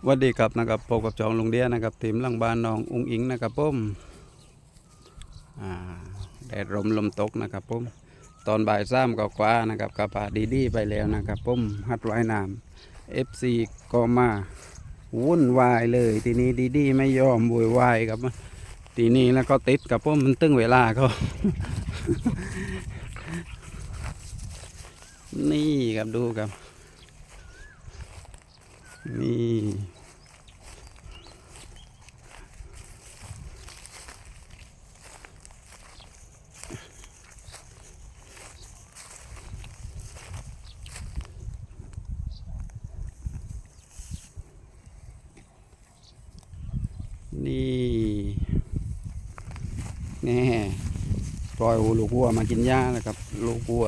สวัสดีครับนะครับพบกับจองลุงเดียนะครับทีมลังบ้านน้องอุ้งอิงนะครับผมอ่าแดดลมลมตกนะครับผมตอนบ่ายซ้ำก็กว่านะครับกระปาดีดีไปแล้วนะครับผมฮัดไว้น้ำเอฟซีก็มาวุ่นวายเลยทีนี้ดีดีไม่ยอมวุ่นวายครับทีนี้แล้วก็ติดกับผมมันตึงเวลาเขานี่ครับดูครับ นี่นี่แน่ปล่อยลูกวัวมากินหญ้านะครับ ลูกวัว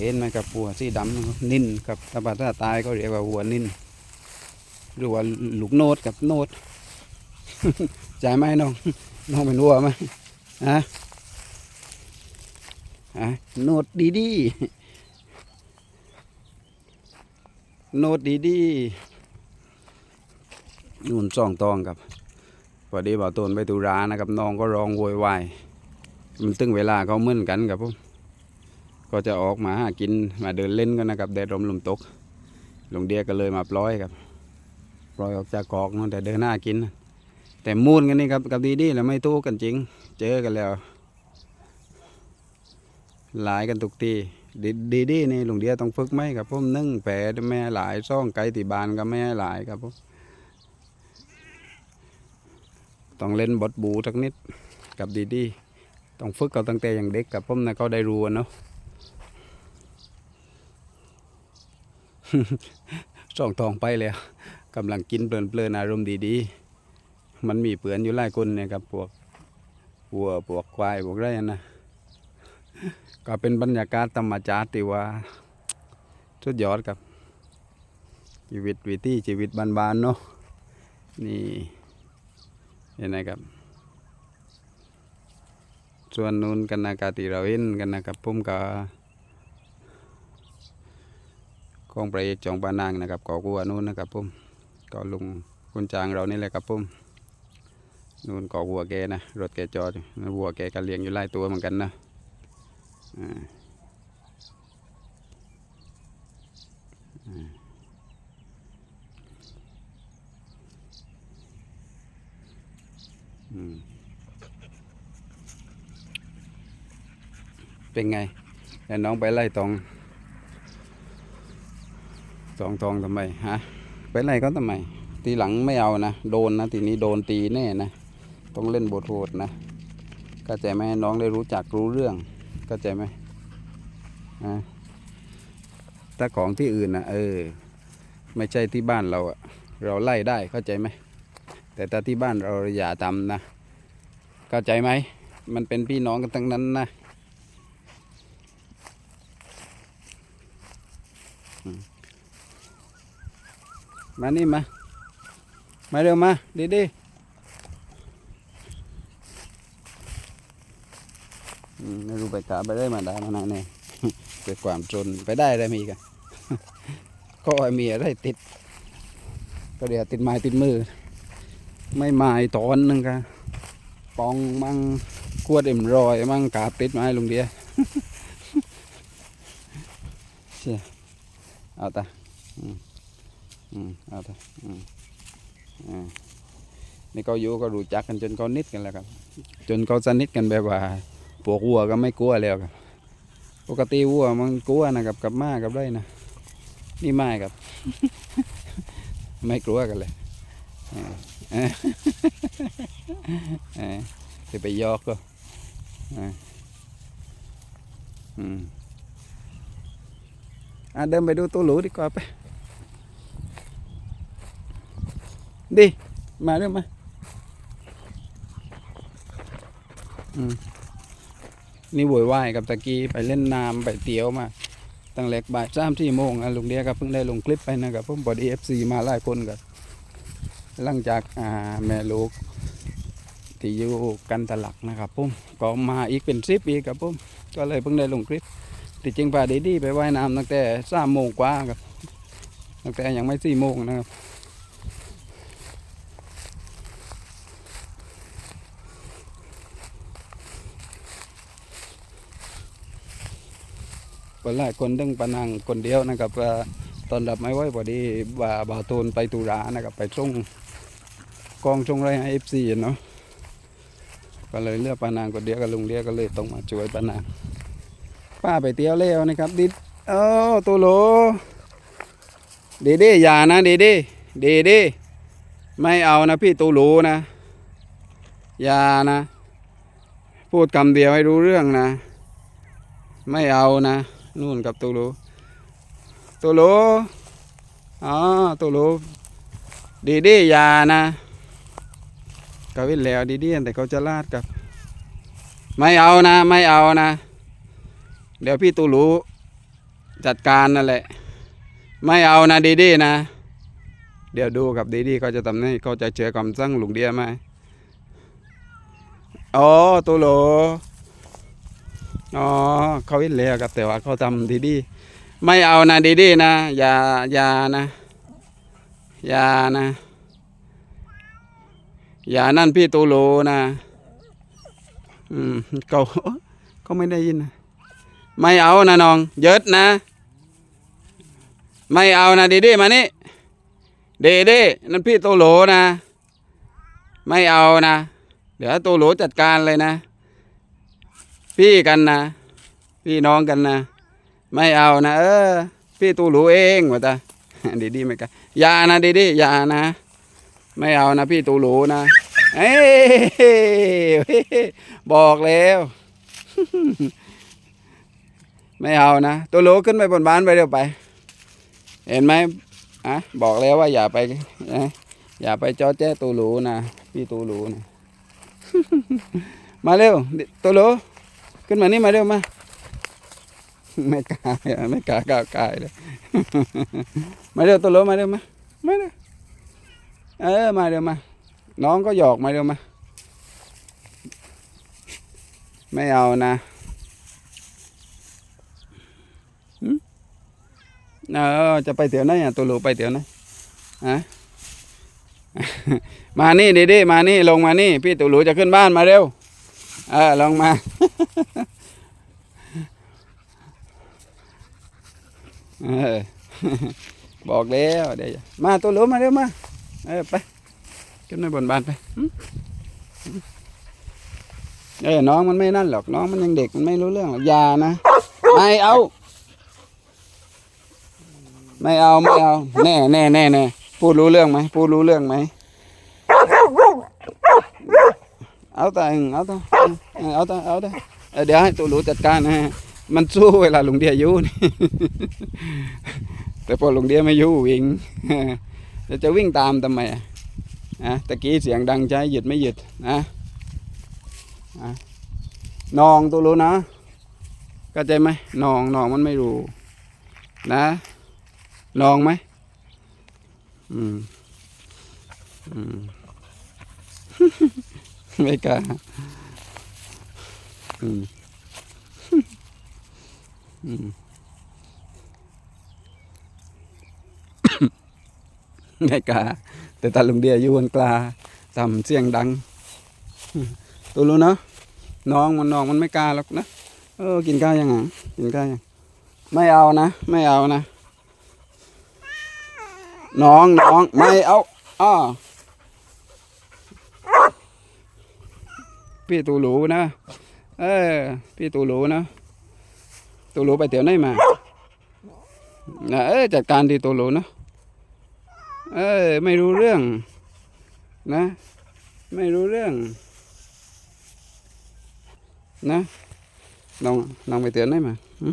เห็นไหมครับวัวสีดำนิ่นครับถ้าภาษาตายก็เรียกว่าวัวนิ่น หรือว่าลูกโนดกับโนดใจไหมน้องน้องเป็นวัวไหมฮะฮะโนดดีดีโนดดีดีนู่นซ่องตองครับพอดีบ่าวตนไปตุรานะครับน้องก็ร้องโวยวายมันตึงเวลาเขาเหมือนกันครับผมก็จะออกมาหากินมาเดินเล่นกันนะครับแดดลมลมตกหลงเดียก็เลยมาปล่อยครับ ปล่อยออกจากกอกนั่นแต่เดินหน้ากิน แต่มูนกันนี่ครับกับดีดีแล้วไม่ตู้กันจริง เจอกันแล้ว หลายกันทุกทีดีดีดีนี่หลุงเดียต้องฝึกไหมครับผมนึ่งแผลแม่หลายซ่องไก่ตีบานก็แม่หลายครับผมต้องเล่นบทบูสักนิดกับดีดีต้องฝึกเขาตั้งแต่อย่างเด็กกับผมนะเขาได้รู้อะเนาะส่องทองไปแล้ว กำลังกินเพลินๆอารมณ์ดีๆ มันมีเปือนอยู่หลายคนเนี่ยครับพวกวัวพวกควายพวกไรนะก็เป็นบรรยากาศธรรมชาติที่ว่าสุดยอดครับ ชีวิตวิถีชีวิตบ้านๆเนาะนี่เห็นไหมครับ ส่วนนู้นกันนากาติเราเห็นกันนะครับผมก็ของประเอกจองปานางนะครับก็กัวนู้นนะครับผม ก็ลุงคุณจางเรานี่แหละครับผมนู้นก็วัวแกนะรถแกจอดอยู่วัวแกก็เลี้ยงอยู่ไล่ตัวเหมือนกันนะอ่าอ่าอืมเป็นไงแล้วน้องไปไล่ตอง ตองทองทำไมฮะ ไปไล่เขาทำไมทีหลังไม่เอานะ โดนนะ ทีนี้โดนตีแน่นะ ต้องเล่นบทโหดนะเข้าใจไหมน้องได้รู้จักรู้เรื่องเข้าใจไหมอะถ้าของที่อื่นนะเออ ไม่ใช่ที่บ้านเราอะเราไล่ได้เข้าใจไหม แต่ถ้าที่บ้านเราอย่าทำนะ เข้าใจไหม มันเป็นพี่น้องกันทั้งนั้นนะ มานี่มา มาเร็วมาดีดีมไม่รู้ไปกาไปได้มาได้มาไหนเนี่ยเกิดความจนไปได้อะไรมีกันก็มีอะไรติด ก็เดี๋ยวติดไม้ติดมือ ไม่ไม้ตอนนึงกันปองมั่งขวดเอ็มรอยมั่งกาบติดไม้ลุงเดียเชี่ยเอาตา อืมอืมเอาตาอืมอ่านี่เขาอยู่ก็รู้จักกันจนเขานิดกันแล้วครับ จนเขาสนิทกันแบบว่าพวกวัวก็ไม่กลัวแล้วครับ ปกติวัวมันกลัวนะครับกับม้ากับไรนะนี่ไม่ครับ ไม่กลัวกันเลยเออเออเออจะไปยอกก็เอออืมอะเดินไปดูตัวหลูดีกว่าไป ดิมาเร็วมาอืมนี่โวยวายกับตะกี้ไปเล่นน้ำไปเตียวมาตั้งแรกบ่ายสามสี่โมงอะลุงเดียก็เพิ่งได้ลงคลิปไปนะครับผมบอดีเอฟซีมาหลายคนกับหลังจากอ่าแม่ลูกที่อยู่กันตลักนะครับผมก็มาอีกเป็นสิบอีกครับผมก็เลยเพิ่งได้ลงคลิปที่จริงป่าดีดีไปว่ายน้ำตั้งแต่สามโมงกว่าครับตั้งแต่ยังไม่สี่โมงนะครับ หลายคนตึงปะนังคนเดียวนะครับตอนรับไม่ไหวพอดีว่าบ่าวตูนไปตุรานะครับไปส่งกองส่งไรเอฟซีเนาะก็เลยเลือกปานางคนเดียวกับลุงเดียวก็เลยต้องมาช่วยปานางป้าไปเที่ยวแล้วนะครับ ดิเออตัวโหลดีดีอย่านะดีดีดีดีไม่เอานะพี่ตูหลูนะอย่านะ พูดคำเดียวให้รู้เรื่องนะ ไม่เอานะ นู่นกับตูหลูตูหลูอ๋อตูหลูดีดียานะกวินแล้วดีดีแต่เขาจะลาดกับ ไม่เอานะไม่เอานะ เดี๋ยวพี่ตูหลูจัดการนั่นแหละ ไม่เอานะดีดีนะ เดี๋ยวดูกับดีดีเขาจะทำให้เขาจะเจอคำสั่งลุงเดียไหมอ๋อตูหลู อ๋อเขาวินแล้วครับแต่ว่าเขาทำดีดีไม่เอานะดีดีนะอย่าอย่านะอย่านะอย่านั่นพี่ตูโลนะ อืมเขาเขาไม่ได้ยินนะไม่เอานะน้องเยิดนะ ไม่เอานะดีดีมานี่เดเดนั่นพี่ตูโลนะ ไม่เอานะ เดี๋ยวตูโลจัดการเลยนะ พี่กันนะ พี่น้องกันนะ ไม่เอานะ เออ พี่ตูโหลเองวะตาดีดีไม่กันอย่านะดีดีอย่านะ ไม่เอานะ พี่ตูหลูนะเอ้บอกแล้วไม่เอานะตูหลูขึ้นไปบนบ้านไปเดี๋ยวไป เห็นไหมอะบอกแล้วว่าอย่าไปนะอย่าไปจอแจ้ตูหลูนะพี่ตูหลูนะมาเร็วตูหลู ขึ้นมานี่มาเร็วมา ไม่กล้าไม่กล้าก้าวกายเลย มาเร็วตูหลูมาเร็วมามาเร็วเออมาเดี๋ยวมา น้องก็หยอกมาเดี๋ยวมา ไม่เอานะเออจะไปเตี๋ยวไหนอะตัวหลูไปเตี๋ยวไหนฮะมานี่ดีดีมานี่ลงมานี่ พี่ตัวหลูจะขึ้นบ้านมาเร็ว เออลงมา บอกแล้วเดี๋ยวมาตัวหลูมาเร็วมาเออไปขึ้นไปบนบานไปเออน้องมันไม่นั่นหรอกน้องมันยังเด็กมันไม่รู้เรื่องหรอกยานะไม่เอา ไม่เอาไม่เอาแน่แน่แน่แน่พูดรู้เรื่องไหมพูดรู้เรื่องไหมเอาแต่เอาแต่ เอาแต่เอาต่เดี๋ยวให้ตัวรู้จัดการนะมันสู้เวลาลุงเดียอยู่นี่แต่พอลุงเดียไม่อยู่วิ่งจะวิ่งตามทำไมอะอะตะกี้เสียงดังใช้หยุดไม่หยุดนะนองตัวรู้นะเข้าใจไหมนองนองมันไม่รู้นะนองไหมอืมอืมไม่กล้า อืมอืมไม่กาแต่ตาลุงเดียอยู่บนกลาทำเสียงดัง ตัวรู้เนาะน้องมันน้องมันไม่กล้าหรอกนะเออกินข้าวยังไงกินข้าวยังไม่เอานะ ไม่เอานะ น้องน้องไม่เอาอ้อพี่ตูหลูนะ เออ พี่ตูหลูนะตูหลูไปเตี๋ยวไหนมานะเออจัดการดีตูหลูเนะเออ ไม่รู้เรื่อง นะ ไม่รู้เรื่อง นะลองลองไปเตือนได้มาหึ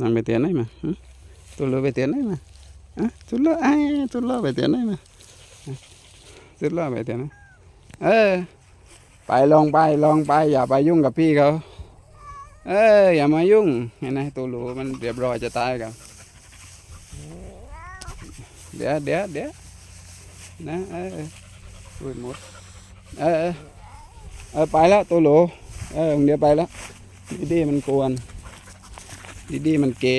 ลองไปเตือนได้มาหึตุลไปเตือนได้มาอะตุลไอ้ตุลไปเตือนได้มาอะตุลไปเตือนนะเออ ไปลองไปลองไป อย่าไปยุ่งกับพี่เขาเอออย่ามายุ่งเห็นไหมตัวหลูมันเรียบร้อยจะตายกันเดี๋ยวเดี๋ยวเดี๋ยวนะเออพูดหมดเออเออไปแล้วตัวหลเออเดี๋ยวไปแล้วดีดีมันกวนดีดีมันเก๋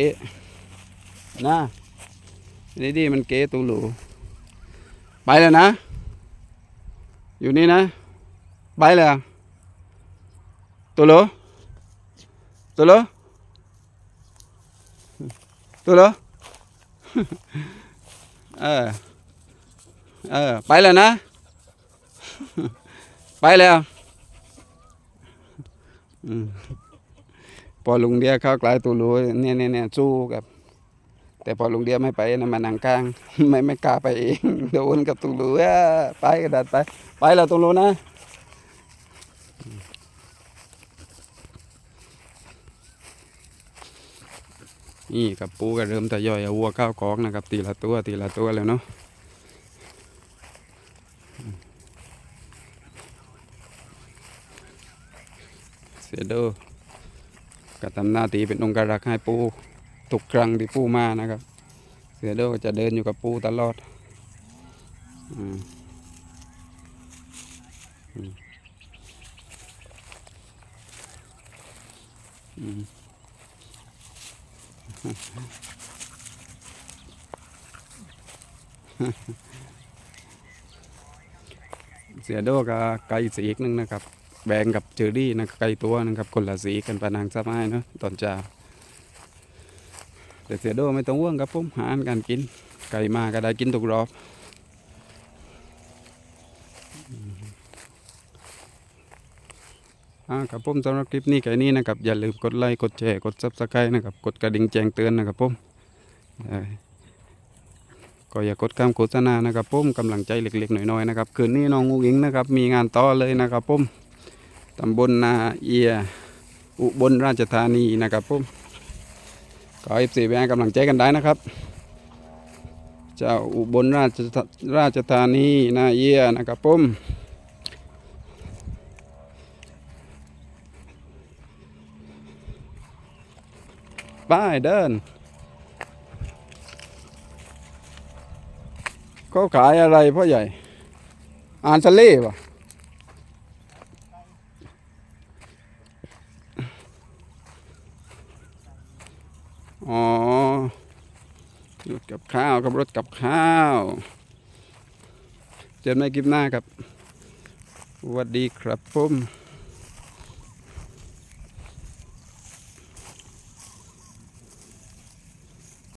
นะดีดีมันเก๋ตัวหลไปแล้วนะ อยู่นี่นะ ไปแล้วตัวโหลตัวโหลตัวเหรอเออเออไปแล้วนะ ไปแล้วอืมพอลุงเดียเข้ากลายตัวรู้เนี่ยเนี่ยเนี่ยสู้กับแต่พอลุงเดียไม่ไปนะมานังกลางไม่ไม่กล้าไปเองโดนกับตูรู้อะไปกระดาษไป ไปแล้วตูรู้นะ นี่กับปูก็เริ่มทยอยเอาวัวเข้าวของนะครับตีละตัวตีละตัวแล้วเนาะเสียเดอก็ทำหน้าที่เป็นองค์การักให้ปูทุกครั้งที่ปูมานะครับ เสือโดก็จะเดินอยู่กับปูตลอดอืมอืม เสือโดกับไก่สีอีกหนึงนะครับ แบ่งกับเจอรี่นะไก่ตัวนึงครับ คนละสีกันปะนางสะไม้เนาะตอนเช้าแต่เสือโดไม่ต้องว่วงครับผมหาอาหารการกิน ไก่มาก็ได้กินทุกรอบ อ่าครับผมสำหรับคลิปนี้แค่นี้นะครับอย่าลืมกดไลค์กดแชร์กดซับสไครต์นะครับกดกระดิ่งแจ้งเตือนนะครับผมเอ่อก็อย่ากดคำโฆษณานะครับผมกำลังใจเล็กๆหน่อยๆนะครับคืนนี้น้องงูอิงนะครับมีงานต่อเลยนะครับผมตำบลนาเอียอุบลราชธานีนะครับผมขอเอฟซีแบงกำลังใจกันได้นะครับเจ้าอุบลราชราชธานีนาเยียนะครับผม ไป้ายเดินเขาขายอะไรพ่อใหญ่ อ่านสลีป่ะอ๋อรถกับข้าวกับรถกับข้าว เจอกันในคลิปหน้าครับสวัสดีครับผม